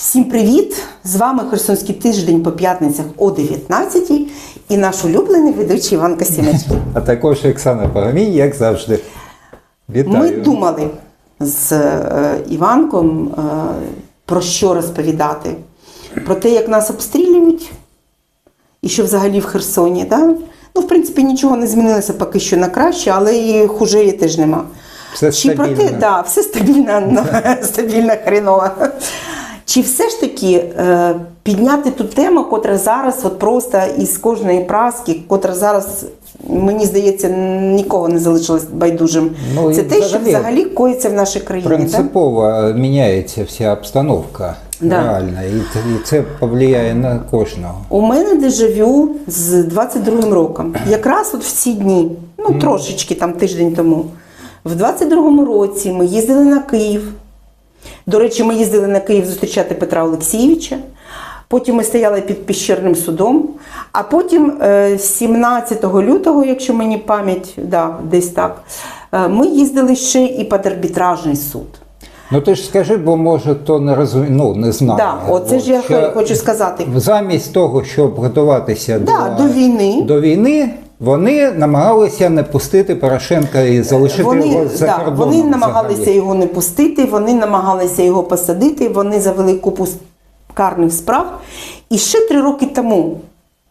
Всім привіт! З вами Херсонський тиждень по п'ятницях о 19 і наш улюблений ведучий Іван Костяничний. А також Оксана Пагамій, як завжди. Вітаю. Ми думали з е, Іванком е, про що розповідати. Про те, як нас обстрілюють, і що взагалі в Херсоні. Да? Ну, в принципі, нічого не змінилося поки що на краще, але і хуже теж нема. Все Чи про те, стабільно. да, все стабільно, стабільно хреново. Чи все ж таки е, підняти ту тему, котра зараз от просто із кожної праски, котра зараз, мені здається, нікого не залишилось байдужим. Ну, Це те, що взагалі коїться в нашій країні. Принципово міняється вся обстановка. Да. Реально. І це повлияє на кожного. У мене дежавю з 22-м роком. Якраз от в ці дні, ну трошечки там тиждень тому. В 22-му році ми їздили на Київ. До речі, ми їздили на Київ зустрічати Петра Олексійовича. Потім ми стояли під піщерним судом. А потім, е, 17 лютого, якщо мені пам'ять, да, десь так, е, ми їздили ще і під арбітражний суд. Ну ти ж скажи, бо може то не розумі... ну, не знає. Да, оце ж я хочу сказати. Замість того, щоб готуватися Да, до, до війни. до війни, вони намагалися не пустити Порошенка і залишити Вони, його за да, кордоном. вони намагалися взагалі. його не пустити, вони намагалися його посадити, вони завели купу карних справ. І ще три роки тому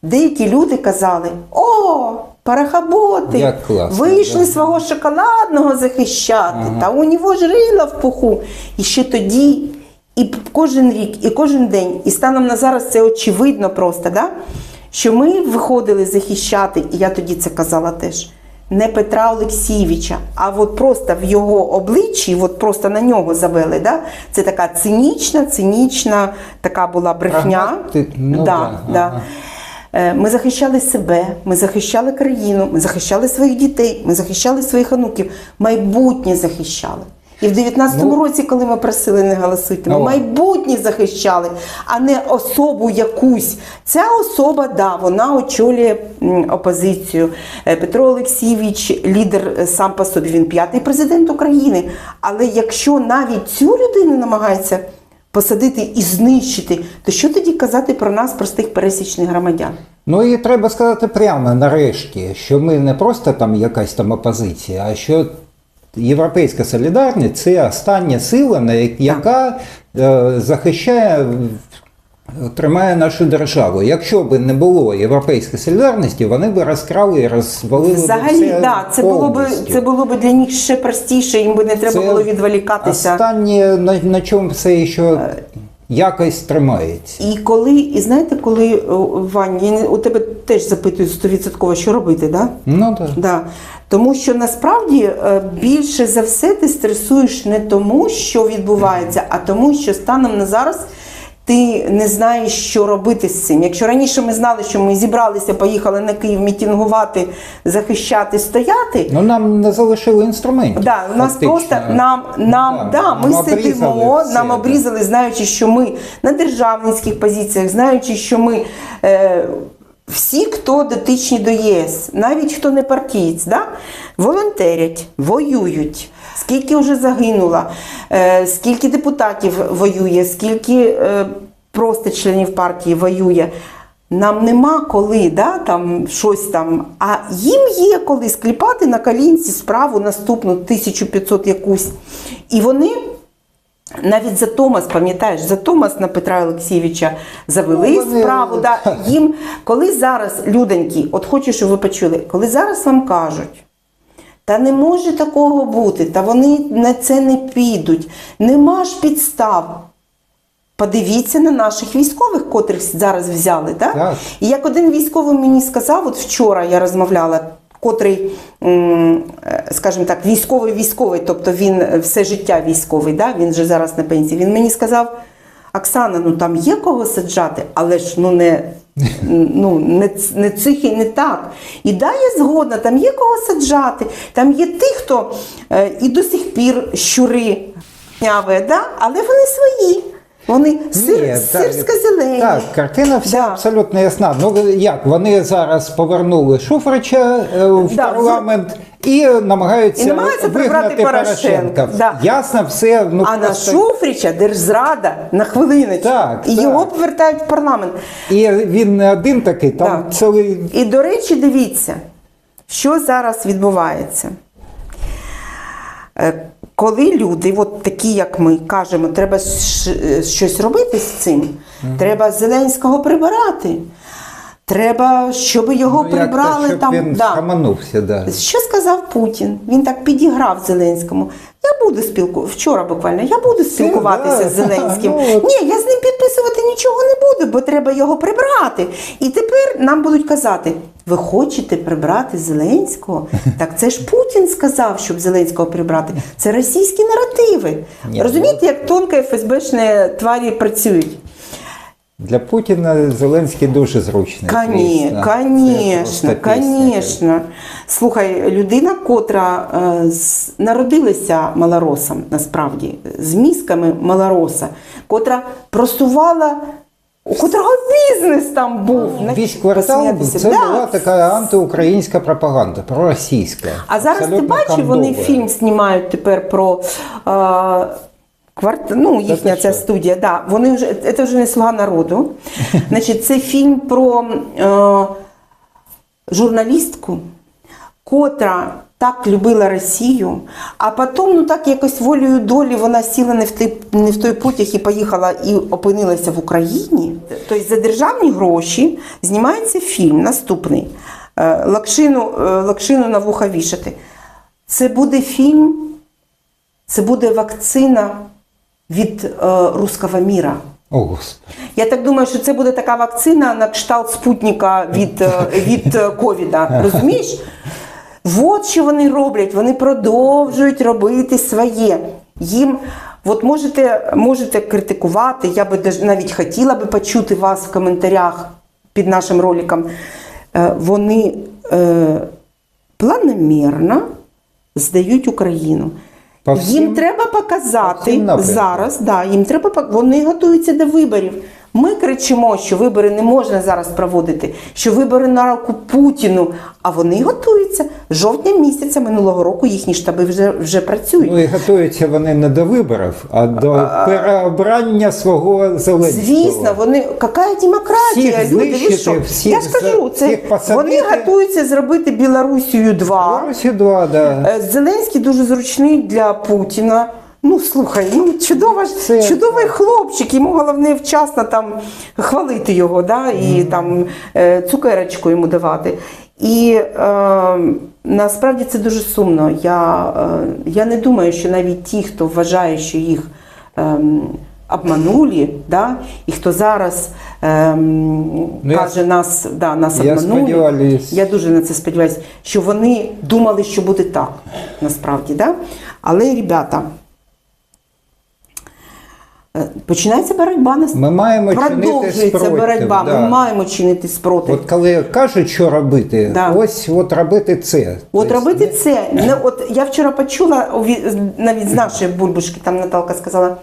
деякі люди казали: о, парахаботи, класно, вийшли да. свого шоколадного захищати, та у нього ж рила в пуху. І ще тоді, і кожен рік, і кожен день, і станом на зараз це очевидно просто, да? Що ми виходили захищати, і я тоді це казала теж. Не Петра Олексійовича, а от просто в його обличчі, от просто на нього завели. Да? Це така цинічна, цинічна така була брехня. Ну да, да, ага. Е, Ми захищали себе, ми захищали країну, ми захищали своїх дітей, ми захищали своїх онуків, майбутнє захищали. І в 19-му Ну, році, коли ми просили не голосуйте, ми ну. майбутнє захищали, а не особу якусь. Ця особа, да, вона очолює опозицію. Е, Петро Олексійович, лідер е, сам по собі, він п'ятий президент України. Але якщо навіть цю людину намагається посадити і знищити, то що тоді казати про нас, простих пересічних громадян? Ну і треба сказати прямо нарешті, що ми не просто там якась там опозиція, а що Європейська солідарність це остання сила, на яка е, захищає. Тримає нашу державу. Якщо б не було європейської солідарності, вони б розкрали і розвалили Взагалі, все да, це було б це було б для них ще простіше, їм би не треба Це було відволікатися. Останнє, на, на чому все ще якось тримається. І коли, і знаєте, коли Ваня, не- у тебе теж запитують стовідсотково, що робити, да? Ну так. Да. Тому що насправді е, більше за все ти стресуєш не тому, що відбувається, а тому, що станом на зараз ти не знаєш, що робити з цим. Якщо раніше ми знали, що ми зібралися, поїхали на Київ мітингувати, захищати, стояти. Ну нам не залишили інструментів. Да, у нас фактично. просто нам, нам, Да, да, ми нам сидимо, все, нам обрізали, знаючи, що ми на державницьких позиціях, знаючи, що ми е, всі, хто дотичні до ЄС, навіть хто не партієць, да, волонтерять, воюють. Скільки вже загинуло, е, скільки депутатів воює, скільки е, просто членів партії воює. Нам нема коли да, там, щось там, а їм є коли скліпати на калінці справу наступну 1500 якусь. І вони навіть за Томас, пам'ятаєш, за Томас на Петра Олексійовича завели Ну, вони- справу. Да, їм, коли зараз, людоньки, от хочу, щоб ви почули, коли зараз вам кажуть, та не може такого бути, та вони на це не підуть, нема ж підстав. Подивіться на наших військових, котрих зараз взяли. Так? Так. І як один військовий мені сказав, от вчора я розмовляла, котрий, е, скажімо так, військовий військовий, тобто він е, все життя військовий, да? він же зараз на пенсії. Він мені сказав: Оксана, ну там є кого саджати, але ж ну не. Ну, не, не цих і не так. І да, я згодна, там є кого саджати, там є тих, хто е, і до сих пір щури да? але вони свої. Вони сир, Ні, сирська зелені. Так, картина вся Да. абсолютно ясна. Ну як вони зараз повернули Шуфрича е, в Да, парламент і намагаються, І намагаються прибрати вигнати Порошенка. Да. Ясно, все. Ну а на просто... Шуфрича держзрада на хвилиночку. Так, і так. його повертають в парламент. І він не один такий, там Так. цілий І до речі, дивіться, що зараз відбувається. Коли люди, от такі як ми, кажемо, треба е, щось робити з цим, треба Зеленського прибирати. Треба, щоб його ну, як прибрали то, щоб там. він да. Да. Що сказав Путін? Він так підіграв Зеленському. Я буду спілкуватися, вчора буквально, я буду спілкуватися да. з Зеленським. Ну. Ні, я з ним підписувати нічого не буду, бо треба його прибрати. І тепер нам будуть казати: ви хочете прибрати Зеленського? Так це ж Путін сказав, щоб Зеленського прибрати. Це російські наративи. Ні, Розумієте, як тонко ФСБшні тварі працюють? Для Путіна Зеленський дуже зручний. Коні, конечно, конечно. Слухай, людина, котра е, з- народилася малоросом, насправді, з мізками малороса, котра просувала, у котрого бізнес там був. Весь квартал це Да. була така антиукраїнська пропаганда, проросійська. А зараз ти Абсолютно бачив, вони фільм знімають тепер про. Е, Кварт... Ну, їхня ця що? студія, да. Вони вже це вже не слуга народу. Значить, це фільм про е, журналістку, котра так любила Росію, а потім, ну так якось волею долі вона сіла не в той, не в той потяг і поїхала і опинилася в Україні. Тобто за державні гроші знімається фільм наступний. е, Лакшину, е, Лакшину на вуха вішати. Це буде фільм, це буде вакцина від е, руского міра. О, Господи. Я так думаю, що це буде така вакцина на кшталт спутника від, е, від е, ковіда. Розумієш? От що вони роблять. Вони продовжують робити своє. Їм, от можете, можете критикувати, я би навіть хотіла би почути вас в коментарях під нашим роликом. Е, Вони е, планомірно здають Україну. Їм треба показати зараз, да, їм треба вони готуються до виборів. Ми кричимо, що вибори не можна зараз проводити, що вибори на руку Путіну, а вони готуються. Жовтня місяця минулого року їхні штаби вже, вже працюють. Ну і готуються вони не до виборів, а до переобрання свого Зеленського. Звісно, вони яка демократія, Всіх люди, ви знищити, що? всіх Я ж кажу, це всіх вони готуються зробити Білорусію 2. Росі 2, да. Е, Зеленський дуже зручний для Путіна. Ну слухай, ну чудова ж Це- чудовий хлопчик. Йому головне вчасно там хвалити його, да, і там е, цукерочку йому давати. І е, насправді це дуже сумно. Я, е, я не думаю, що навіть ті, хто вважає, що їх ем, обманули, да, і хто зараз ем, Ну, я- каже, нас, да, нас я обманули. сподіваюсь- Я дуже на це сподіваюся, що вони думали, що буде так, насправді. Да? Але, ребята, е, починається боротьба на Ми маємо чинити продовжується спротив, боротьба. да. Ми маємо чинити спротив. От коли кажуть, що робити, Да. ось от робити це. От Тобто, робити це. Не, от я вчора почула навіть з нашої бульбушки, там Наталка сказала: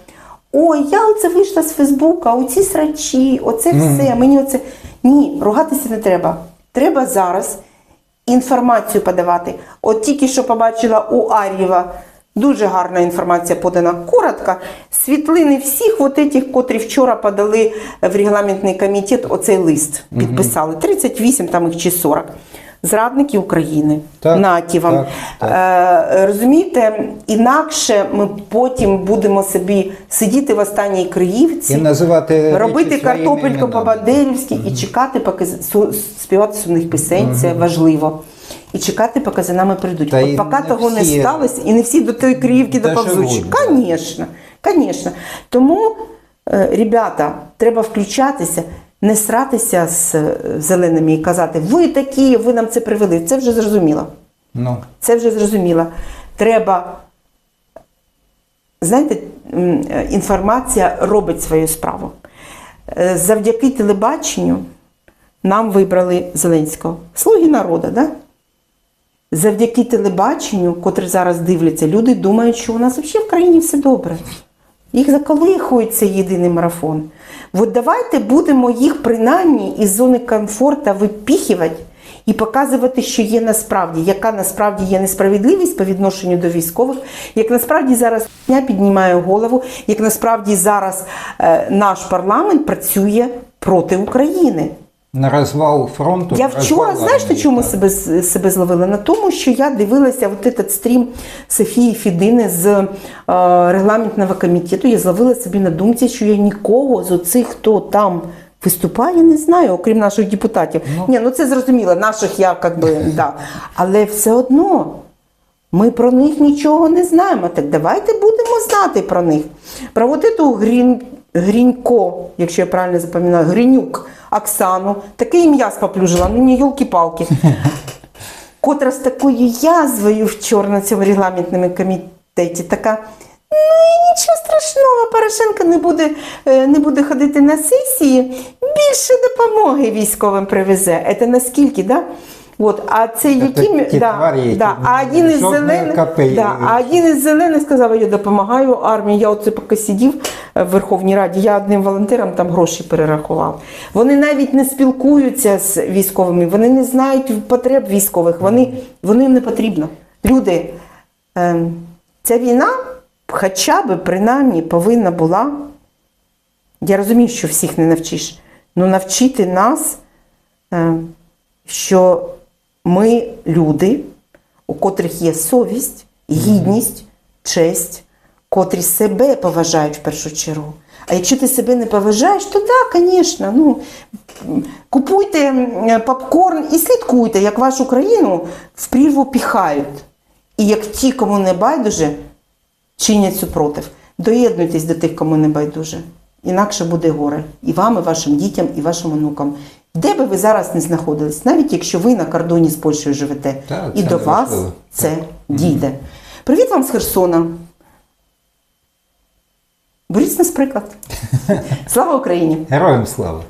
Ой, я оце вийшла з Фейсбука, оці срачі, оце все. Мені оце. Ні, ругатися не треба. Треба зараз інформацію подавати. От тільки що побачила у Ар'єва. Дуже гарна інформація подана. Коротко. Світлини всіх от этих, котрі вчора подали в регламентний комітет, оцей лист підписали. 38 там їх чи 40. Зрадники України. Так, Наті вам. так, так. Е, розумієте, інакше ми потім будемо собі сидіти в останній Криївці, І називати робити картопельку іменами. по-бадельськи і чекати, поки співати сумних пісень, це важливо. І чекати, поки за нами прийдуть. Та От поки не того не сталося, і не всі до тої Криївки доповзуть. Звісно, звісно. Тому, е, ребята, треба включатися, не сратися з е, зеленими і казати, ви такі, ви нам це привели. Це вже зрозуміло. Ну, Це вже зрозуміло. Треба, знаєте, е, інформація робить свою справу. Завдяки телебаченню нам вибрали Зеленського. Слуги народу, да? Завдяки телебаченню, котре зараз дивляться, люди думають, що у нас взагалі в країні все добре. Їх заколихують цей єдиний марафон. От давайте будемо їх принаймні із зони комфорту випіхувати і показувати, що є насправді, яка насправді є несправедливість по відношенню до військових, як насправді зараз я піднімаю голову, як насправді зараз е, наш парламент працює проти України. На розвал фронту. Я вчора, розвал знаєш, на чому себе, себе зловила? На тому, що я дивилася от этот стрім Софії Фідини з е, регламентного комітету. Я зловила собі на думці, що я нікого з оцих, хто там виступає, не знаю, окрім наших депутатів. Ні, ну це зрозуміло, наших я як би, да. Але все одно. Ми про них нічого не знаємо. Так давайте будемо знати про них. Про от эту Грін, Грінько, якщо я правильно запам'ятаю, Гринюк Оксану, таке ім'я споплюжила, ну не йолки-палки. Котра з такою язвою вчора на цьому регламентному комітеті, така. Ну і нічого страшного, Порошенко не буде, е, не буде ходити на сесії, більше допомоги військовим привезе. Це наскільки, да? От, а це яким ті да, тварі, які да, а один із зелених да, а один із зелених сказав, я допомагаю армії. Я оце поки сидів е, в Верховній Раді, я одним волонтерам там гроші перерахував. Вони навіть не спілкуються з військовими, вони не знають потреб військових, вони, вони їм не потрібно. Люди, ем, ця війна хоча б принаймні повинна була. Я розумію, що всіх не навчиш, але навчити нас, е, що ми люди, у котрих є совість, гідність, честь, котрі себе поважають в першу чергу. А якщо ти себе не поважаєш, то так, звісно, ну, купуйте попкорн і слідкуйте, як вашу країну в прірву піхають. І як ті, кому не байдуже, чинять супротив. Доєднуйтесь до тих, кому не байдуже. Інакше буде горе. І вам, і вашим дітям, і вашим онукам. Де би ви зараз не знаходились, навіть якщо ви на кордоні з Польщею живете, Так, і до вас важливо. це дійде. Привіт вам з Херсона. Беріть з нас приклад. Слава Україні! Героям слава!